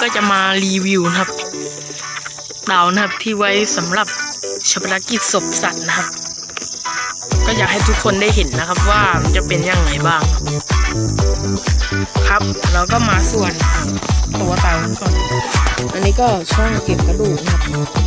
ก็จะมารีวิวนะครับเตานะครับที่ไว้สำหรับชาปนกิจศพสัตว์นะครับ ก็อยากให้ทุกคนได้เห็นนะครับว่ามันจะเป็นยังไงบ้าง ครับเราก็มาส่วนตัวเตาก่อน อันนี้ก็ช่องเก็บกระดูกนะครับ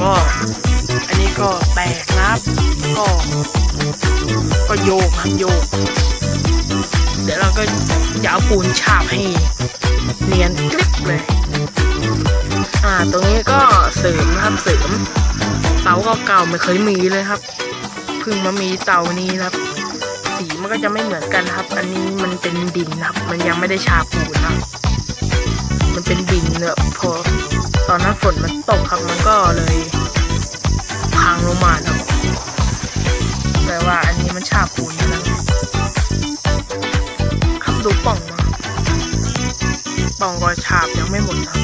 ก็ อันนี้ก็แตกครับ ก็ ก็โยกครับโยก เดี๋ยวเราก็จะเอาปูนฉาบให้เนียนกริบเลย อ่า ตรงนี้ก็เสริมนะครับเสริม เตาเก่าๆไม่เคยมีเลยครับ เพิ่งมามีเตานี้ครับ สีมันก็จะไม่เหมือนกันครับ อันนี้มันเป็นดินครับ มันยังไม่ได้ฉาบปูนะครับ มันเป็นดินเนอะพอตอนนั้นฝนมันตกครับมันก็ มันฉาบปูนอยู่แล้วครับดูป่องมาป่องก็ฉาบยังไม่หมดนะ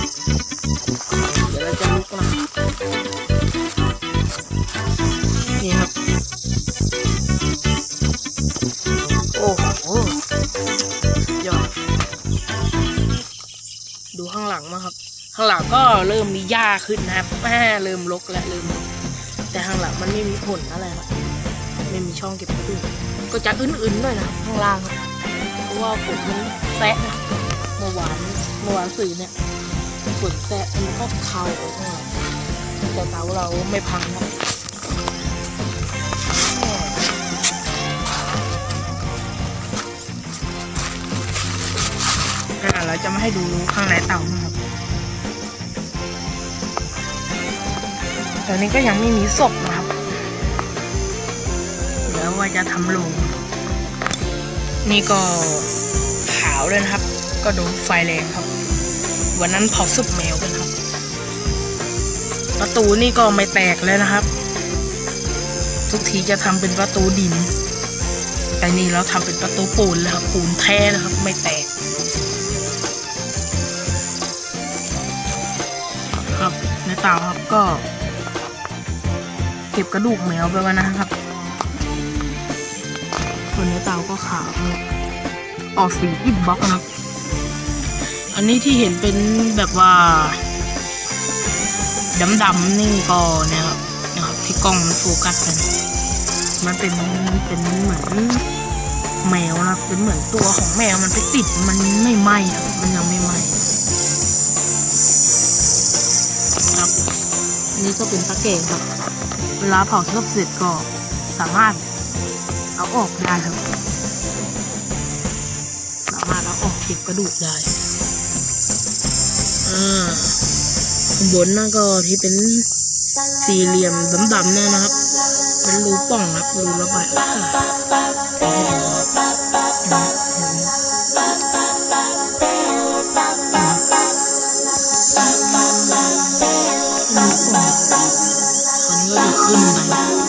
เดี๋ยวเราจะลุกนะนี่ครับโอ้โหยอดดูข้างหลังมาครับข้างหลังก็เริ่มมีหญ้าขึ้นนะครับแม่เริ่มรกแล้วเริ่มรกแต่ข้างหลังมันไม่มีผลอะไรครับ ช่องเก็บกระดูกก็จะอื่นๆหน่อยนะข้างล่างครับเพราะว่าฝนมันแตะนะเมื่อวานเมื่อวานสื่อเนี่ยฝนแตะมันก็เข้าข้างหลังแต่เตาเราไม่พังครับอ่าเราจะมาให้ดูข้างในเตานะครับตอนนี้ก็ยังไม่มีศพนะครับ ว่าจะทำโรงนี่ก็ขาวเลยนะครับ ก็โดนไฟแรงครับ วันนั้นเผาศพแมวกันครับ ประตูนี่ก็ไม่แตกเลยนะครับ ทุกทีจะทำเป็นประตูดิน แต่นี่เราทำเป็นประตูปูนแล้วครับปูนแท้นะครับ ไม่แตกครับในเตาครับก็ เก็บกระดูกแมวไปไว้นะครับ ก็ขาวนะครับออกสีอิฐบล็อกนะครับอันนี้ที่เห็นเป็นแบบว่าดำๆนี่ก็เนี่ยครับนะครับที่กล้องมันโฟกัสกัน มันเป็นเป็นเหมือนแมวนะครับเป็นเหมือนตัวของแมวมันไปติดมันไม่ไหม้ครับมันยังไม่ไหม้ครับอันนี้ก็เป็นตะเกียงครับ เวลาเผาศพเสร็จก็สามารถ เอาออกได้ครับ สามารถเอาออกเก็บกระดูกได้อ่าข้างบนนั่นก็ที่เป็นสี่เหลี่ยมดำๆเนี่ยนะครับ เป็นรูป่องครับรูระบายอากาศองตอนนี้ก็จะขึ้นไป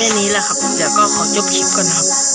แค่นี้แหละครับ เดี๋ยวก็ขอจบคลิปก่อนครับ